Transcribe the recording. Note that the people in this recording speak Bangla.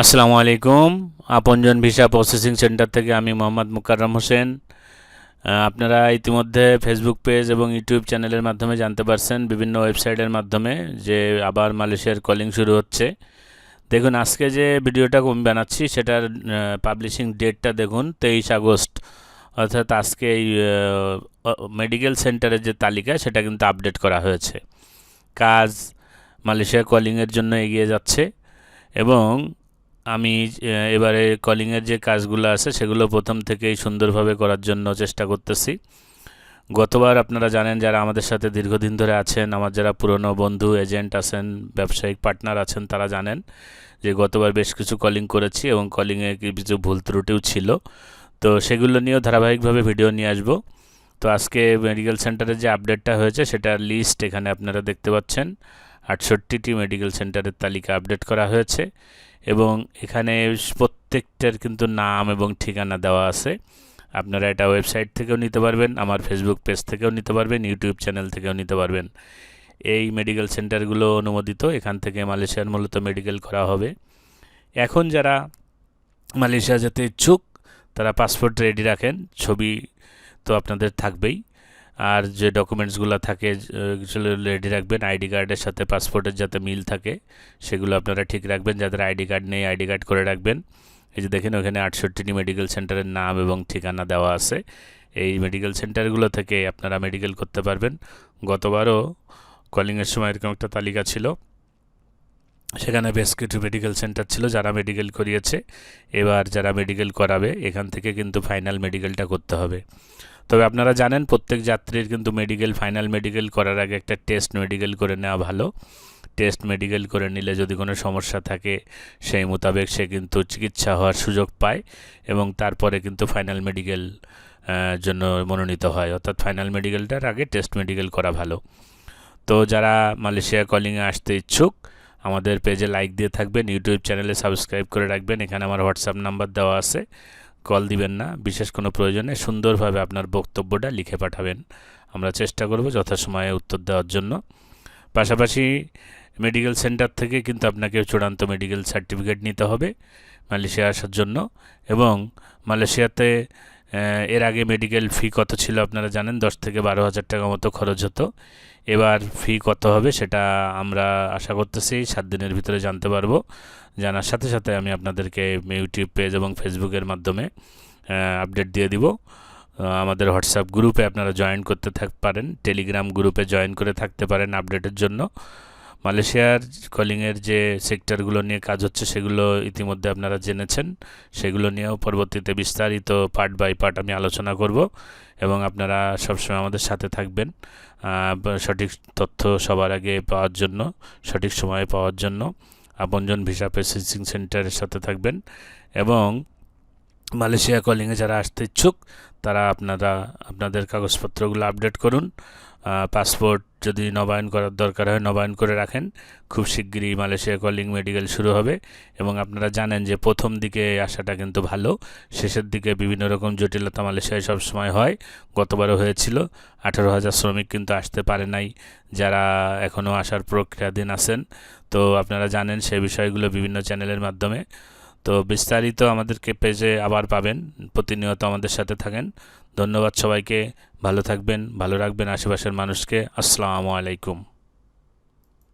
আসসালামু আলাইকুম। আপনজন ভিসা প্রসেসিং সেন্টার থেকে আমি মোহাম্মদ মুকাররম হোসেন। আপনারা ইতিমধ্যে ফেসবুক পেজ এবং ইউটিউব চ্যানেলের মাধ্যমে জানতে পারছেন বিভিন্ন ওয়েবসাইটের মাধ্যমে যে আবার মালয়েশিয়ার কলিং শুরু হচ্ছে। দেখুন, আজকে যে ভিডিওটা আমি বানাচ্ছি, সেটার পাবলিশিং ডেটটা দেখুন, তেইশ আগস্ট। অর্থাৎ আজকে এই মেডিকেল সেন্টারের যে তালিকা, সেটা কিন্তু আপডেট করা হয়েছে। কাজ মালয়েশিয়া কলিংয়ের জন্য এগিয়ে যাচ্ছে এবং আমি এবারে কলিংয়ের যে কাজগুলো আছে সেগুলো প্রথম থেকেই সুন্দরভাবে করার জন্য চেষ্টা করতেছি। গতবার আপনারা জানেন যারা আমাদের সাথে দীর্ঘদিন ধরে আছেন, আমার যারা পুরনো বন্ধু এজেন্ট আছেন, ব্যবসায়িক পার্টনার আছেন, তারা জানেন যে গতবার বেশ কিছু কলিং করেছি এবং কলিংয়ে কিছু ভুল ত্রুটিও ছিল। তো সেগুলো নিয়েও ধারাবাহিকভাবে ভিডিও নিয়ে আসব। তো আজকে মেডিকেল সেন্টারের যে আপডেটটা হয়েছে, সেটার লিস্ট এখানে আপনারা দেখতে পাচ্ছেন। আটষট্টিটি মেডিকেল সেন্টারের তালিকা আপডেট করা হয়েছে এবং এখানে প্রত্যেকটার কিন্তু নাম এবং ঠিকানা দেওয়া আছে। আপনারা এটা ওয়েবসাইট থেকেও নিতে পারবেন, আমার ফেসবুক পেজ থেকেও নিতে পারবেন ইউটিউব চ্যানেল থেকেও নিতে পারবেন। এই মেডিকেল সেন্টারগুলো অনুমোদিত, এখান থেকে মালয়েশিয়ার মূলত মেডিকেল করা হবে। এখন যারা মালয়েশিয়া যেতে ইচ্ছুক, তারা পাসপোর্ট রেডি রাখেন, ছবি তো আপনাদের থাকবেই। আর যে ডকুমেন্টসগুলো থাকে, সেগুলো রেডি রাখবেন। আইডি কার্ডের সাথে পাসপোর্টের যাতে মিল থাকে, সেগুলো আপনারা ঠিক রাখবেন। যাদের আইডি কার্ড নেই আইডি কার্ড করে রাখবেন। এই যে দেখেন, ওখানে আটষট্টিটি মেডিকেল সেন্টারের নাম এবং ঠিকানা দেওয়া আছে। এই মেডিকেল সেন্টারগুলো থেকে আপনারা মেডিকেল করতে পারবেন। গতবারও কলিংয়ের সময় এরকম একটা তালিকা ছিল। সেখানে বেশ কিছু মেডিকেল সেন্টার ছিল যারা মেডিকেল করিয়েছে। এবার যারা মেডিকেল করাবে, এখান থেকে কিন্তু ফাইনাল মেডিকেলটা করতে হবে। তবে আপনারা জানেন প্রত্যেক যাত্রীর কিন্তু মেডিকেল ফাইনাল মেডিকেল করার আগে একটা টেস্ট মেডিকেল করে নেওয়া ভালো। টেস্ট মেডিকেল করে নিলে যদি কোনো সমস্যা থাকে, সেই মোতাবেক সে কিন্তু চিকিৎসা হওয়ার সুযোগ পায় এবং তারপরে কিন্তু ফাইনাল মেডিকেল জন্য মনোনীত হয়। অর্থাৎ ফাইনাল মেডিকেলটার আগে টেস্ট মেডিকেল করা ভালো। তো যারা মালয়েশিয়া কলিংয়ে আসতে ইচ্ছুক, আমাদের পেজে লাইক দিয়ে থাকবেন ইউটিউব চ্যানেলে সাবস্ক্রাইব করে রাখবেন। এখানে আমার হোয়াটসঅ্যাপ নাম্বার দেওয়া আছে। কল দিবেন না, বিশেষ কোনো প্রয়োজনে সুন্দরভাবে আপনার বক্তব্যটা লিখে পাঠাবেন। আমরা চেষ্টা করব যথাসময়ে উত্তর দেওয়ার জন্য। পাশাপাশি মেডিকেল সেন্টার থেকে কিন্তু আপনাকে চূড়ান্ত মেডিকেল সার্টিফিকেট নিতে হবে মালয়েশিয়া আসার জন্য এবং মালয়েশিয়াতে এর আগে মেডিকেল ফি কত ছিল আপনারা জানেন? দশ থেকে বারো হাজার টাকা মতো খরচ হতো। এবার ফি কত হবে সেটা আমরা আশা করতেছি, সাত দিনের ভিতরে জানতে পারব। জানার সাথে সাথে আমি আপনাদেরকে ইউটিউব পেজ এবং ফেসবুকের মাধ্যমে আপডেট দিয়ে দিব। আমাদের হোয়াটসঅ্যাপ গ্রুপে আপনারা জয়েন করতে থাক, পারেন। টেলিগ্রাম গ্রুপে জয়েন করে থাকতে পারেন আপডেটের জন্য। মালয়েশিয়ার কলিংয়ের যে সেক্টরগুলো নিয়ে কাজ হচ্ছে, সেগুলো ইতিমধ্যে আপনারা জেনেছেন। সেগুলো নিয়েও পরবর্তীতে বিস্তারিত পার্ট বাই পার্ট আমি আলোচনা করব এবং আপনারা সবসময় আমাদের সাথে থাকবেন সঠিক তথ্য সবার আগে পাওয়ার জন্য, সঠিক সময়ে পাওয়ার জন্য। আপনজন ভিসা প্রসেসিং সেন্টারের সাথে থাকবেন এবং মালয়েশিয়া কলিংয়ে যারা আসতে ইচ্ছুক, তারা আপনারা, আপনাদের কাগজপত্রগুলো আপডেট করুন পাসপোর্ট যদি নবায়ন করার দরকার হয়, নবায়ন করে রাখেন। খুব শিগগিরই মালয়েশিয়া কলিং মেডিকেল শুরু হবে এবং আপনারা জানেন যে প্রথম দিকে আসাটা কিন্তু ভালো। শেষের দিকে বিভিন্ন রকম জটিলতা মালয়েশিয়ায় সবসময় হয়। গতবারও হয়েছিল। আঠারো হাজার শ্রমিক কিন্তু আসতে পারে নাই। যারা এখনও আসার প্রক্রিয়াধীন আছেন। তো আপনারা জানেন সেই বিষয়গুলো বিভিন্ন চ্যানেলের মাধ্যমে। তো বিস্তারিত আমাদেরকে পেজে আবার পাবেন, প্রতিনিয়ত আমাদের সাথে থাকেন। ধন্যবাদ সবাইকে, ভালো থাকবেন, ভালো রাখবেন আশেপাশের মানুষকে। আসসালামু আলাইকুম।